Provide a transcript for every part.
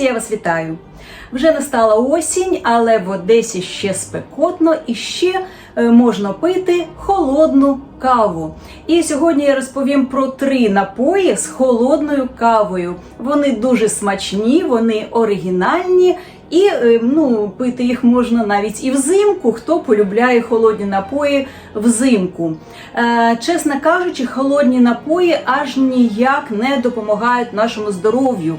Друзі, я вас вітаю! Вже настала осінь, але в Одесі ще спекотно і ще е, можна пити холодну каву. І сьогодні я розповім про три напої з холодною кавою. Вони дуже смачні, вони оригінальні. І е, ну, пити їх можна навіть і взимку, хто полюбляє холодні напої взимку. Е, чесно кажучи, холодні напої аж ніяк не допомагають нашому здоров'ю.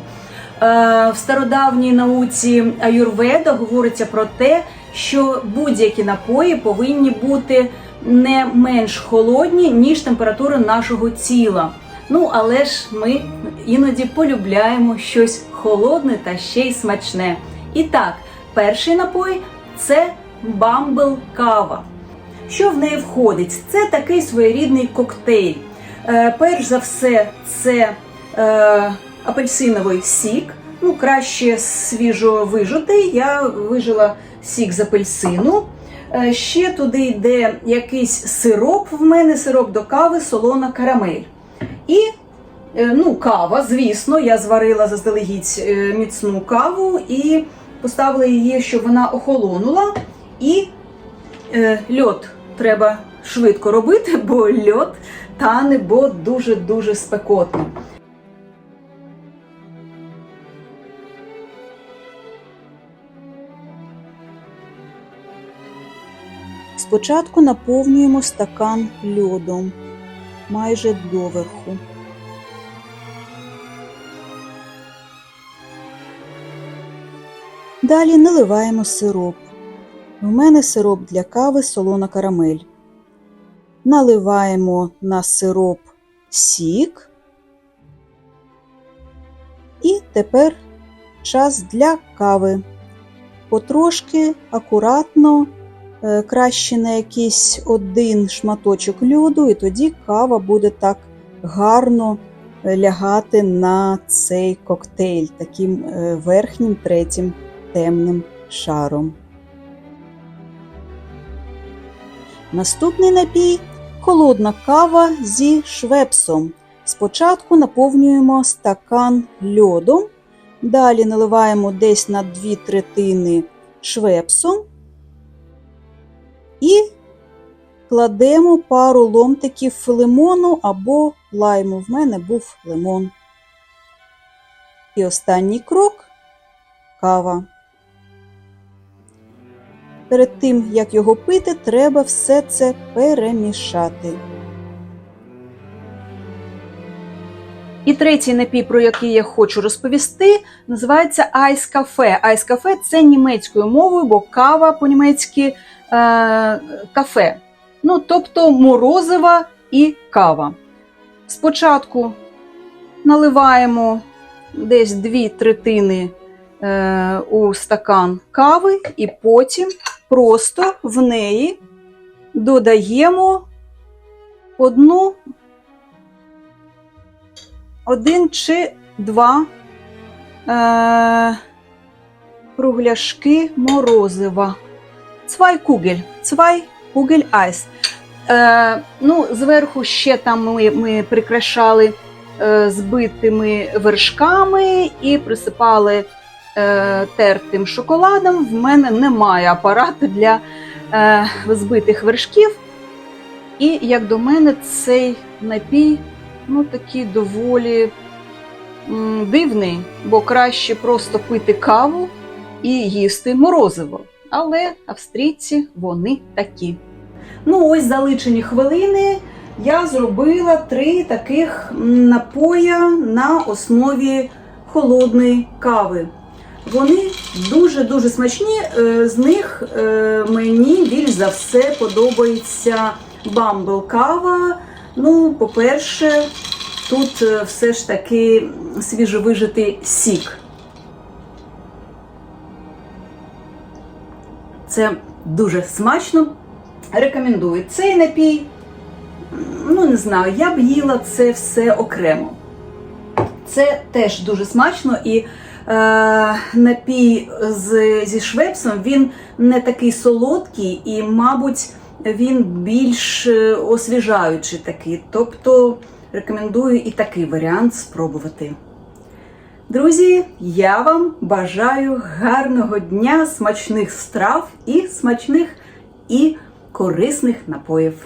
Е, В стародавній науці аюрведа говориться про те, що будь-які напої повинні бути не менш холодні, ніж температура нашого тіла. Ну, але ж ми іноді полюбляємо щось холодне та ще й смачне. І так, перший напой це бамбл кава. Що в неї входить? Це такий своєрідний коктейль. Е, перш за все, це е, апельсиновий сік. Ну, краще свіжо вижитий. Я вижила сік з апельсину. Е, ще туди йде якийсь сироп. В мене сироп до кави, солона карамель. І е, ну, кава, звісно, я зварила заздалегідь е, міцну каву і поставила її, щоб вона охолонула. І е, льод треба швидко робити, бо льод тане, бо дуже-дуже спекотно. Спочатку наповнюємо стакан льодом майже доверху. Далі наливаємо сироп. У мене сироп для кави солона карамель. Наливаємо на сироп сік. І тепер час для кави. Потрошки акуратно краще на якийсь один шматочок льоду, і тоді кава буде так гарно е, лягати на цей коктейль таким е, верхнім третім темним шаром. Наступний напій холодна кава зі швепсом. Спочатку наповнюємо стакан льодом, далі наливаємо десь на 2 третини швепсом. І кладемо пару ломтиків лимону або лайму. В мене був лимон. І останній крок кава. Перед тим, як його пити, треба все це перемішати. І третій напій, про який я хочу розповісти, називається. Ice Cafe – це німецькою мовою, бо кава по-німецьки кафе. Ну, тобто морозива і кава. Спочатку наливаємо десь дві третини е, у стакан кави, і потім просто в неї додаємо одну один чи два е, кругляшки морозива. Цвай кугель, цвай кугель айс. Е, ну, Зверху ще там ми, ми прикрашали е, збитими вершками і присипали е, тертим шоколадом. В мене немає апарату для е, збитих вершків. І, як до мене, цей напій ну, такий доволі м, дивний, бо краще просто пити каву і їсти морозиво. Але австрійці вони такі. Ну, ось за личені хвилини я зробила три таких напоя на основі холодної кави. Вони дуже-дуже смачні. Е, З них е, мені більш за все подобається бамбл кава. Ну, по-перше, тут е, все ж таки свіжовижитий сік. Це дуже смачно. Рекомендую цей напій. Ну, не знаю, я б їла це все окремо. Це теж дуже смачно і е, напій з, зі швепсом він не такий солодкий і, мабуть, він більш е, освіжаючий такий. Тобто рекомендую і такий варіант спробувати. Друзі, я вам бажаю гарного дня, смачних страв і смачних і корисних напоїв.